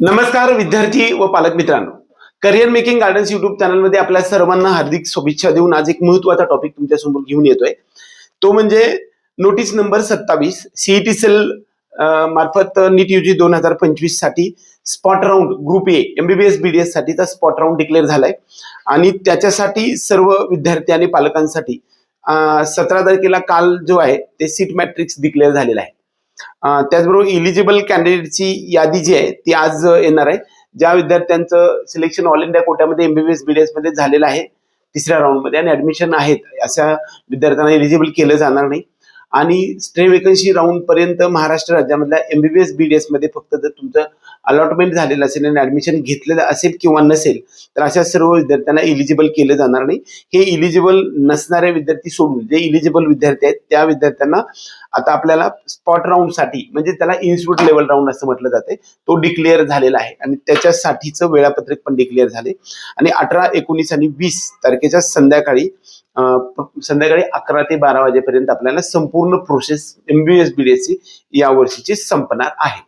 नमस्कार विद्यार्थी व पालक मित्रांनो. करिअर मेकिंग गार्डन्स युट्यूब चॅनलमध्ये आपल्या सर्वांना हार्दिक शुभेच्छा देऊन आज एक महत्त्वाचा टॉपिक तुमच्यासमोर घेऊन येतोय. तो म्हणजे नोटीस नंबर सत्तावीस सीईटी सेल मार्फत नीट युजी दोन हजार पंचवीससाठी spot round group A MBBS BDS साठीचा स्पॉट राऊंड डिक्लेअर झालाय. आणि त्याच्यासाठी सर्व विद्यार्थी आणि पालकांसाठी सतरा तारखेला काल जो आहे ते सीट मॅट्रिक्स डिक्लेअर झालेला आहे. त्याचबरोबर इलिजिबल कॅन्डिडेटची यादी जी आहे ती आज येणार आहे. ज्या विद्यार्थ्यांचं सिलेक्शन ऑल इंडिया कोट्यामध्ये एमबीबीएस बीडीएसमध्ये झालेलं आहे तिसऱ्या राऊंडमध्ये आणि ऍडमिशन आहेत अशा विद्यार्थ्यांना एलिजिबल केलं जाणार नाही. आणि स्टे वेकन्सी राऊंड पर्यंत महाराष्ट्र राज्यामधल्या एमबीबीएस बीडीएसमध्ये फक्त जर तुमचं अलॉटमेंट झालेलं असेल आणि ऍडमिशन घेतलेलं असेल किंवा नसेल तर अशा सर्व विद्यार्थ्यांना इलिजिबल केलं जाणार नाही. हे इलिजिबल नसणारे विद्यार्थी सोडून जे इलिजिबल विद्यार्थी आहेत त्या विद्यार्थ्यांना आता आपल्याला स्पॉट राऊंडसाठी म्हणजे त्याला इन्स्टिट्यूट लेवल राऊंड असं म्हटलं जाते तो डिक्लेअर झालेला आहे. आणि त्याच्यासाठीचं वेळापत्रक पण डिक्लेअर झाले आणि अठरा एकोणीस आणि वीस तारखेच्या संध्याकाळी संध्याकाळी अकरा ते बारा वाजेपर्यंत आपल्याला संपूर्ण प्रोसेस एमबीएस बीडीएससी या वर्षीची संपणार आहे.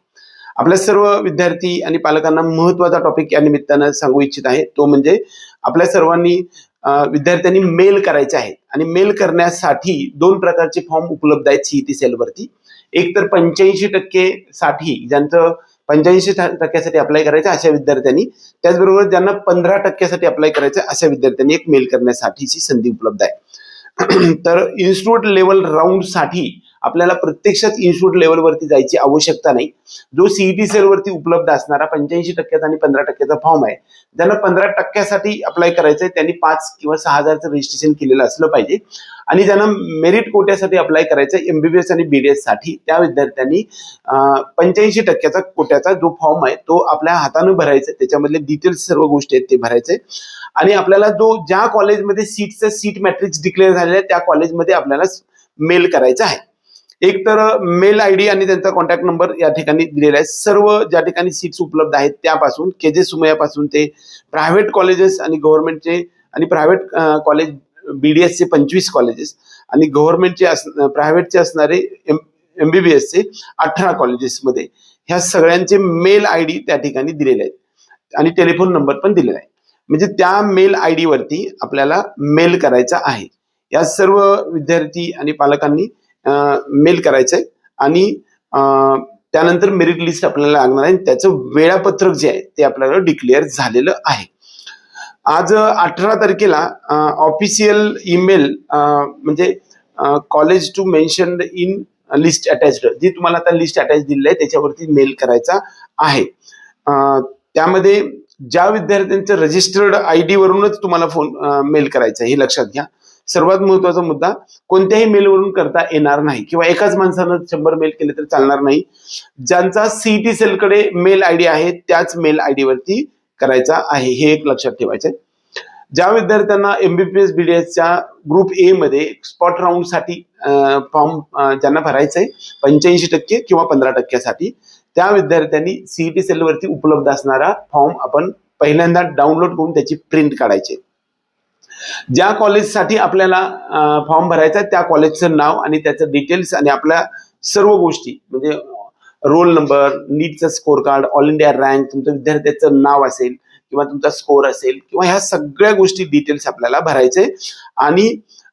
आपल्या सर्व विद्यार्थी आणि पालकांना महत्त्वाचा टॉपिक या निमित्तानं सांगू इच्छित आहे. तो म्हणजे आपल्या सर्वांनी विद्यार्थ्यांनी मेल करायचे आहेत. आणि मेल करण्यासाठी दोन प्रकारचे फॉर्म उपलब्ध आहेत सीईटी सेलवरती एक तर पंच्याऐंशी टक्के साठी ज्यांचं पंच्याऐंशी टक्क्यासाठी अप्लाय करायचं अशा विद्यार्थ्यांनी. त्याचबरोबर ज्यांना पंधरा टक्क्यासाठी अप्लाय करायचं अशा विद्यार्थ्यांनी एक मेल करण्यासाठीची संधी उपलब्ध आहे. तर इन्स्टिट्यूट लेवल राऊंडसाठी आपल्याला प्रत्यक्षात इन्स्टिट्यूट लेवलवरती जायची आवश्यकता नाही. जो सीईटी सेलवरती उपलब्ध असणारा पंच्याऐंशी टक्क्याचा आणि पंधरा टक्क्याचा फॉर्म आहे. ज्यांना पंधरा टक्क्यासाठी अप्लाय करायचं आहे त्यांनी पाच किंवा सहा हजारचं रजिस्ट्रेशन केलेलं असलं पाहिजे. आणि ज्यांना मेरिट कोट्यासाठी अप्लाय करायचं एमबीबीएस आणि बीडीएससाठी त्या विद्यार्थ्यांनी पंच्याऐंशी टक्क्याचा कोट्याचा जो फॉर्म आहे तो आपल्या हातानं भरायचा आहे. त्याच्यामधले डिटेल्स सर्व गोष्टी आहेत ते भरायचे आणि आपल्याला जो ज्या कॉलेजमध्ये सीटचं सीट मॅट्रिक्स डिक्लेअर झालेलं आहे त्या कॉलेजमध्ये आपल्याला मेल करायचं आहे. एक तर मेल आय डी आणि त्यांचा कॉन्टॅक्ट नंबर या ठिकाणी दिलेला आहे. सर्व ज्या ठिकाणी सीट्स उपलब्ध आहेत त्यापासून के जे सुमयापासून ते प्रायव्हेट कॉलेजेस आणि गव्हर्नमेंटचे आणि प्रायव्हेट कॉलेज बीडीएसचे पंचवीस कॉलेजेस आणि गव्हर्नमेंटचे अस प्रायव्हेटचे असणारे एम एमबीबीएसचे अठरा कॉलेजेसमध्ये ह्या सगळ्यांचे मेल आय डी त्या ठिकाणी दिलेले आहेत. आणि टेलिफोन नंबर पण दिलेला आहे. म्हणजे त्या मेल आय डीवरती आपल्याला मेल करायचा आहे. या सर्व विद्यार्थी आणि पालकांनी मेल करायचं आहे आणि त्यानंतर मेरिट लिस्ट आपल्याला लागणार आहे. आणि त्याचं वेळापत्रक जे आहे ते आपल्याला डिक्लेअर झालेलं आहे. आज अठरा तारखेला ऑफिशियल ईमेल म्हणजे college to mention in list attached जी तुम्हाला आता लिस्ट अटॅच दिलेली आहे त्याच्यावरती मेल करायचा आहे. त्यामध्ये ज्या विद्यार्थ्यांचं रजिस्टर्ड आय डी वरूनच तुम्हाला फोन मेल करायचा आहे हे लक्षात घ्या. सर्वात महत्त्वाचा मुद्दा कोणत्याही मेलवरून करता येणार नाही किंवा एकाच माणसानं शंभर मेल केले तर चालणार नाही. ज्यांचा सीईटी सेलकडे मेल आय डी आहे त्याच मेल आय वरती करायचा आहे. हे एक लक्षात ठेवायचं ज्या विद्यार्थ्यांना एमबीपीएस बीडीएसच्या ग्रुप ए मध्ये स्पॉट राऊंडसाठी फॉर्म ज्यांना भरायचंय पंच्याऐंशी टक्के किंवा पंधरा टक्क्यासाठी त्या विद्यार्थ्यांनी सीईटी सेलवरती उपलब्ध असणारा फॉर्म आपण पहिल्यांदा डाउनलोड करून त्याची प्रिंट काढायची. ज्या कॉलेजसाठी आपल्याला फॉर्म भरायचा त्या कॉलेजचं नाव आणि त्याचं डिटेल्स आणि आपल्या सर्व गोष्टी म्हणजे roll number नीटचं score card all India rank तुमचं विद्यार्थ्याचं नाव असेल किंवा तुमचा स्कोर असेल किंवा ह्या सगळ्या गोष्टी डिटेल्स आपल्याला भरायचे आणि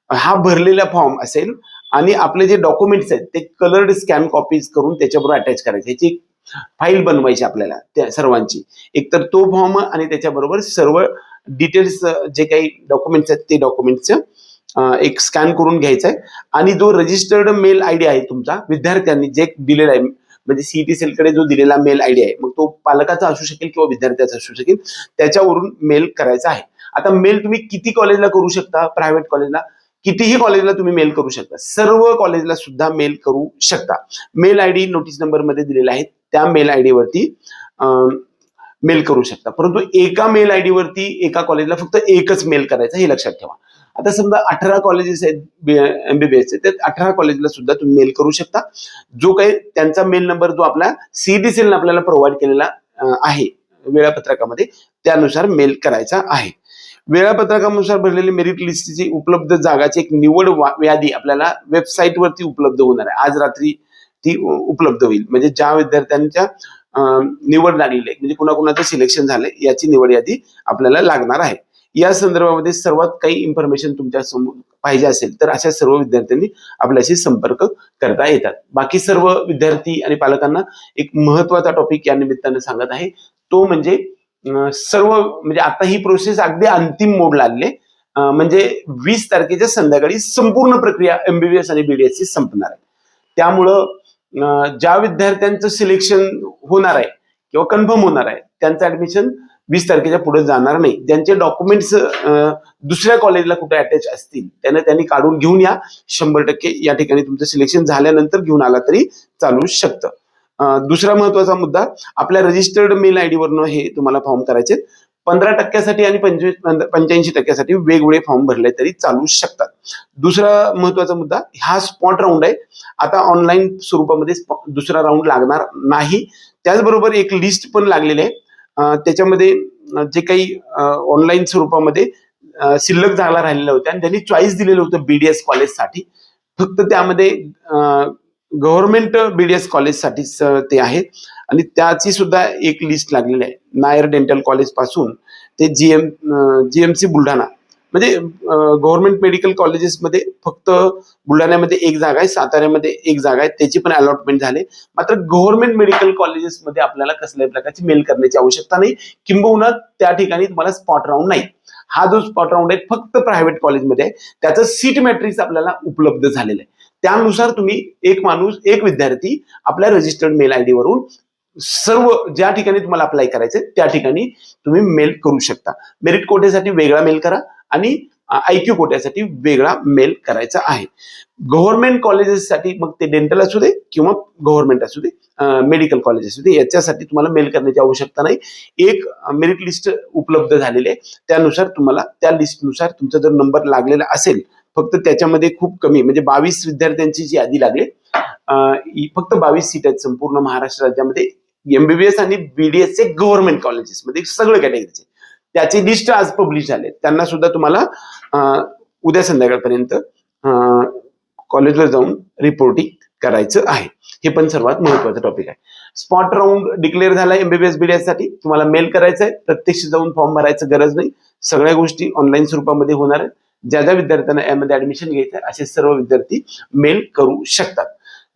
हा भरलेला फॉर्म असेल आणि आपले जे डॉक्युमेंट्स आहेत ते कलर्ड स्कॅन कॉपीज करून त्याच्याबरोबर अटॅच करायचे. ह्याची फाईल बनवायची आपल्याला त्या सर्वांची. एकतर तो फॉर्म आणि त्याच्याबरोबर सर्व डिटेल्स जे काही डॉक्युमेंट्स आहेत ते डॉक्युमेंट्सचं एक स्कॅन करून घ्यायचं आहे आणि जो रजिस्टर्ड मेल आय डी आहे तुमचा विद्यार्थ्यांनी जे दिलेला आहे म्हणजे सीईटी सेलकडे जो दिलेला मेल आय डी आहे मग तो पालकाचा असू शकेल किंवा विद्यार्थ्याचा असू शकेल त्याच्यावरून मेल करायचा आहे. आता मेल तुम्ही किती कॉलेजला करू शकता? प्रायव्हेट कॉलेजला कितीही कॉलेजला तुम्ही मेल करू शकता. सर्व कॉलेजला सुद्धा मेल करू शकता. मेल आय डी नोटीस नंबरमध्ये दिलेला आहे. त्या मेल आय डीवरती मेल करू शकता. परंतु एका मेल आय डीवरती एका कॉलेजला फक्त एकच मेल करायचा हे लक्षात ठेवा. आता समजा अठरा कॉलेजेस आहेत एमबीबीएसचे ते अठरा कॉलेजला सुद्धा तुम्ही मेल करू शकता. जो काही त्यांचा मेल नंबर जो आपला सीडीसीएल आपल्याला प्रोव्हाइड केलेला आहे वेळापत्रकामध्ये त्यानुसार मेल करायचा आहे. वेळापत्रकानुसार भरलेली मेरिट लिस्टची उपलब्ध जागाची एक निवड वा- यादी आपल्याला वेबसाईटवरती उपलब्ध होणार आहे. आज रात्री ती उपलब्ध होईल. म्हणजे ज्या विद्यार्थ्यांच्या निवड लागलेली आहे म्हणजे कुणाकुणाचं सिलेक्शन झालंय याची निवड यादी आपल्याला लागणार आहे. या संदर्भामध्ये सर्वात काही इन्फॉर्मेशन तुमच्यासमोर पाहिजे असेल तर अशा सर्व विद्यार्थ्यांनी आपल्याशी संपर्क करता येतात. बाकी सर्व विद्यार्थी आणि पालकांना एक महत्त्वाचा टॉपिक या निमित्तानं सांगत आहे. तो म्हणजे सर्व म्हणजे आता ही प्रोसेस अगदी अंतिम मोडला लागले म्हणजे वीस तारखेच्या संध्याकाळी संपूर्ण प्रक्रिया एमबीबीएस आणि बीडीएस संपणार आहे. त्यामुळं ज्या विद्यार्थ्यांचं सिलेक्शन होणार आहे किंवा कन्फर्म होणार आहे त्यांचं ऍडमिशन वीस तारखेच्या पुढे जाणार नाही. ज्यांचे डॉक्युमेंट्स दुसऱ्या कॉलेजला कुठे अटॅच असतील त्यांना त्यांनी काढून घेऊन या. शंभर टक्के या ठिकाणी तुमचं सिलेक्शन झाल्यानंतर घेऊन आला तरी चालू शकतं. दुसरा महत्त्वाचा मुद्दा आपल्या रजिस्टर्ड मेल आयडी वरनं हे तुम्हाला फॉर्म करायचे पंधरा टक्क्यासाठी आणि पंचवीस पंच्याऐंशी टक्क्यासाठी वेगवेगळे फॉर्म भरले तरी चालू शकतात. दुसरा महत्त्वाचा मुद्दा हा स्पॉट राऊंड आहे. आता ऑनलाईन स्वरूपामध्ये दुसरा राऊंड लागणार नाही. त्याचबरोबर एक लिस्ट पण लागलेली आहे. त्याच्यामध्ये जे काही ऑनलाईन स्वरूपामध्ये शिल्लक जागा राहिलेल्या होत्या आणि त्यांनी चॉईस दिलेलं होतं बीडीएस कॉलेजसाठी फक्त त्यामध्ये गव्हर्नमेंट बीडीएस कॉलेजसाठीच ते आहे. आणि त्याची सुद्धा एक लिस्ट लागलेली आहे. नायर डेंटल कॉलेजपासून ते जीएम जीएमसी बुलढाणा. म्हणजे गव्हर्नमेंट मेडिकल कॉलेजेसमध्ये फक्त बुलढाण्यामध्ये एक जागा आहे साताऱ्यामध्ये एक जागा आहे. त्याची पण अलॉटमेंट झाले मात्र गव्हर्नमेंट मेडिकल कॉलेजेसमध्ये आपल्याला कसल्याही प्रकारची मेल करण्याची आवश्यकता नाही. किंबहुना त्या ठिकाणी तुम्हाला स्पॉट राऊंड नाही. हा जो स्पॉट राऊंड आहे फक्त प्रायव्हेट कॉलेजमध्ये आहे. त्याचं सीट मॅट्रिक्स आपल्याला उपलब्ध झालेलं आहे. त्यानुसार तुम्ही एक माणूस एक विद्यार्थी आपल्या रजिस्टर्ड मेल आयडी वरून सर्व ज्या ठिकाणी तुम्हाला अप्लाय करायचे त्या ठिकाणी तुम्ही मेल करू शकता. मेरिट कोट्यासाठी वेगळा मेल करा आणि आयक्यू कोट्यासाठी वेगळा मेल करायचा आहे. गव्हर्नमेंट कॉलेजेससाठी मग ते डेंटल असू दे किंवा गव्हर्नमेंट असू दे मेडिकल कॉलेज असू दे याच्यासाठी तुम्हाला मेल करण्याची आवश्यकता नाही. एक मेरिट लिस्ट उपलब्ध झालेली आहे. त्यानुसार तुम्हाला त्या लिस्टनुसार तुमचा जर नंबर लागलेला असेल फक्त त्याच्यामध्ये खूप कमी म्हणजे बावीस विद्यार्थ्यांची जी यादी लागली फक्त बावीस सीट आहेत संपूर्ण महाराष्ट्र राज्यामध्ये. एमबीबीएस आणि बीडीएस चे गव्हर्नमेंट कॉलेजेस मध्ये सगळं कॅटेगरीचे त्याची लिस्ट आज पब्लिश झाले त्यांना सुद्धा तुम्हाला उद्या संध्याकाळपर्यंत कॉलेजवर जाऊन रिपोर्टिंग करायचं आहे. हे पण सर्वात महत्वाचं टॉपिक आहे. स्पॉट राऊंड डिक्लेअर झाला एमबीबीएस बीडीएससाठी. तुम्हाला मेल करायचं आहे प्रत्यक्ष जाऊन फॉर्म भरायचं गरज नाही. सगळ्या गोष्टी ऑनलाईन स्वरूपामध्ये होणार आहेत. ज्या ज्या विद्यार्थ्यांना यामध्ये ऍडमिशन घ्यायचं आहे असे सर्व विद्यार्थी मेल करू शकतात.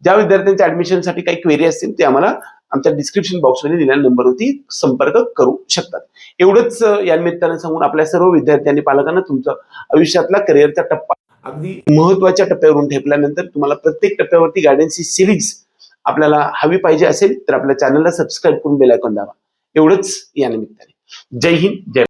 ज्या विद्यार्थ्यांच्या ऍडमिशनसाठी काही क्वेरी असतील ते आम्हाला आमच्या डिस्क्रिप्शन बॉक्समध्ये दिलेल्या नंबरवरती संपर्क करू शकतात. एवढंच या निमित्तानं सांगून आपल्या सर्व विद्यार्थ्यांनी पालकांना तुमचं आयुष्यातला करिअरचा टप्पा अगदी महत्त्वाच्या टप्प्यावरून ठेपल्यानंतर तुम्हाला प्रत्येक टप्प्यावरती गायडन्सची सिरीज आपल्याला हवी पाहिजे असेल तर आपल्या चॅनलला सबस्क्राईब करून बेल आयकॉन एवढंच या निमित्ताने. जय हिंद जय